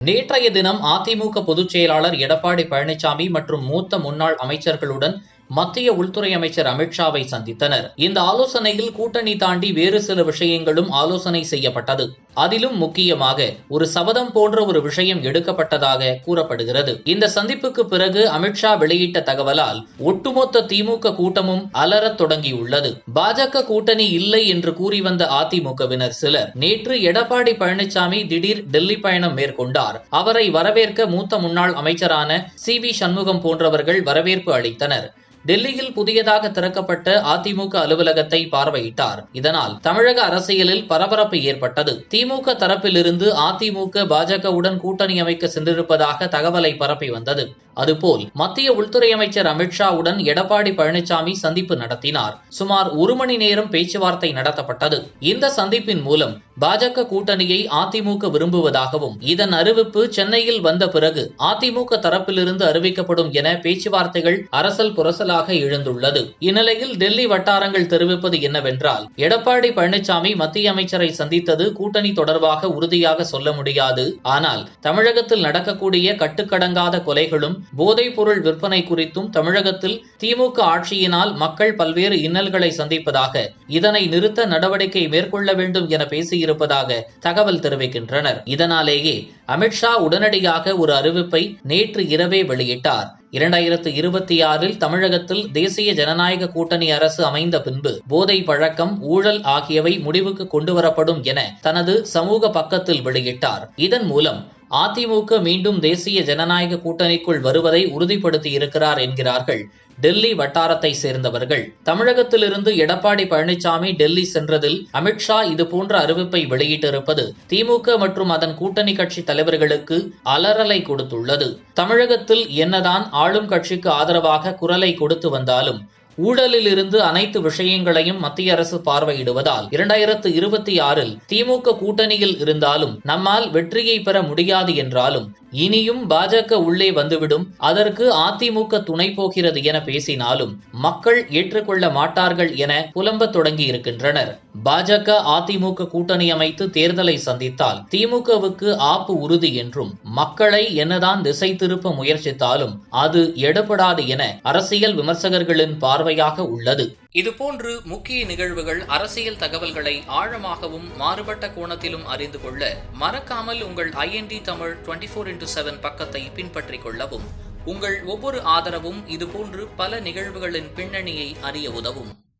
நேற்றைய தினம் அதிமுக பொதுச் செயலாளர் எடப்பாடி பழனிசாமி மற்றும் மூத்த முன்னாள் அமைச்சர்களுடன் மத்திய உள்துறை அமைச்சர் அமித்ஷாவை சந்தித்தனர். இந்த ஆலோசனையில் கூட்டணி தாண்டி வேறு சில விஷயங்களும் ஆலோசனை செய்யப்பட்டது. அதிலும் முக்கியமாக ஒரு சபதம் போன்ற ஒரு விஷயம் எடுக்கப்பட்டதாக கூறப்படுகிறது. இந்த சந்திப்புக்கு பிறகு அமித்ஷா வெளியிட்ட தகவலால் ஒட்டுமொத்த திமுக கூட்டமும் அலறத் தொடங்கியுள்ளது. பாஜக கூட்டணி இல்லை என்று கூறி வந்த அதிமுகவினர் சிலர் நேற்று எடப்பாடி பழனிசாமி திடீர் டெல்லி பயணம் மேற்கொண்டார். அவரை வரவேற்க மூத்த முன்னாள் அமைச்சரான சி வி சண்முகம் போன்றவர்கள் வரவேற்பு அளித்தனர். டெல்லியில் புதியதாக திறக்கப்பட்ட அதிமுக அலுவலகத்தை பார்வையிட்டார். இதனால் தமிழக அரசியலில் பரபரப்பு ஏற்பட்டது. திமுக தரப்பிலிருந்து அதிமுக பாஜகவுடன் கூட்டணி அமைக்க சென்றிருப்பதாக தகவலை பரப்பி வந்தது. அதுபோல் மத்திய உள்துறை அமைச்சர் அமித்ஷாவுடன் எடப்பாடி பழனிசாமி சந்திப்பு நடத்தினார். சுமார் ஒரு மணி நேரம் பேச்சுவார்த்தை நடத்தப்பட்டது. இந்த சந்திப்பின் மூலம் பாஜக கூட்டணியை அதிமுக விரும்புவதாகவும் இதன் அறிவிப்பு சென்னையில் வந்த பிறகு அதிமுக தரப்பிலிருந்து அறிவிக்கப்படும் என பேச்சுவார்த்தைகள் அரசல் புரசலாக எழுந்துள்ளது. இந்நிலையில் டெல்லி வட்டாரங்கள் தெரிவிப்பது என்னவென்றால் எடப்பாடி பழனிசாமி மத்திய அமைச்சரை சந்தித்தது கூட்டணி தொடர்பாக உறுதியாக சொல்ல முடியாது. ஆனால் தமிழகத்தில் நடக்கக்கூடிய கட்டுக்கடங்காத கொலைகளும் போதைப் பொருள் விற்பனை குறித்தும் தமிழகத்தில் திமுக ஆட்சியினால் மக்கள் பல்வேறு இன்னல்களை சந்திப்பதாக இதனை நிறுத்த நடவடிக்கை மேற்கொள்ள வேண்டும் என பேசியிருப்பதாக தகவல் தெரிவிக்கின்றனர். இதனாலேயே அமித்ஷா உடனடியாக ஒரு அறிவிப்பை நேற்று இரவே வெளியிட்டார். இரண்டாயிரத்து இருபத்தி ஆறில் தமிழகத்தில் தேசிய ஜனநாயக கூட்டணி அரசு அமைந்த பின்பு போதை பழக்கம் ஊழல் ஆகியவை முடிவுக்கு கொண்டுவரப்படும் என தனது சமூக பக்கத்தில் வெளியிட்டார். இதன் மூலம் அதிமுக மீண்டும் தேசிய ஜனநாயக கூட்டணிக்குள் வருவதை உறுதிப்படுத்தி இருக்கிறார் என்கிறார்கள் டெல்லி வட்டாரத்தை சேர்ந்தவர்கள். தமிழகத்திலிருந்து எடப்பாடி பழனிசாமி டெல்லி சென்றதில் அமித்ஷா இதுபோன்ற அறிவிப்பை வெளியிட்டிருப்பது திமுக மற்றும் அதன் கூட்டணி கட்சி தலைவர்களுக்கு அலறலை கொடுத்துள்ளது. தமிழகத்தில் என்னதான் ஆளும் கட்சிக்கு ஆதரவாக குரலை கொடுத்து வந்தாலும் ஊழலில் இருந்து அனைத்து விஷயங்களையும் மத்திய அரசு பார்வையிடுவதால் இரண்டாயிரத்து இருபத்தி ஆறில் திமுக கூட்டணியில் இருந்தாலும் நம்மால் வெற்றியை பெற முடியாது என்றாலும் இனியும் பாஜக உள்ளே வந்துவிடும் அதற்கு அதிமுக துணை போகிறது என பேசினாலும் மக்கள் ஏற்றுக்கொள்ள மாட்டார்கள் என புலம்பத் தொடங்கி இருக்கின்றனர் பாஜக அதிமுக கூட்டணி அமைத்து தேர்தலை சந்தித்தால் திமுகவுக்கு ஆப்பு உறுதி என்றும் மக்களை என்னதான் திசை திருப்ப முயற்சித்தாலும் அது எடுபடாது என அரசியல் விமர்சகர்களின் பார்வையாக உள்ளது. இதுபோன்று முக்கிய நிகழ்வுகள் அரசியல் தகவல்களை ஆழமாகவும் மாறுபட்ட கோணத்திலும் அறிந்து கொள்ள மறக்காமல் உங்கள் IND Tamil twenty four into seven பக்கத்தை பின்பற்றிக் கொள்ளவும். உங்கள் ஒவ்வொரு ஆதரவும் இதுபோன்று பல நிகழ்வுகளின் பின்னணியை அறிய உதவும்.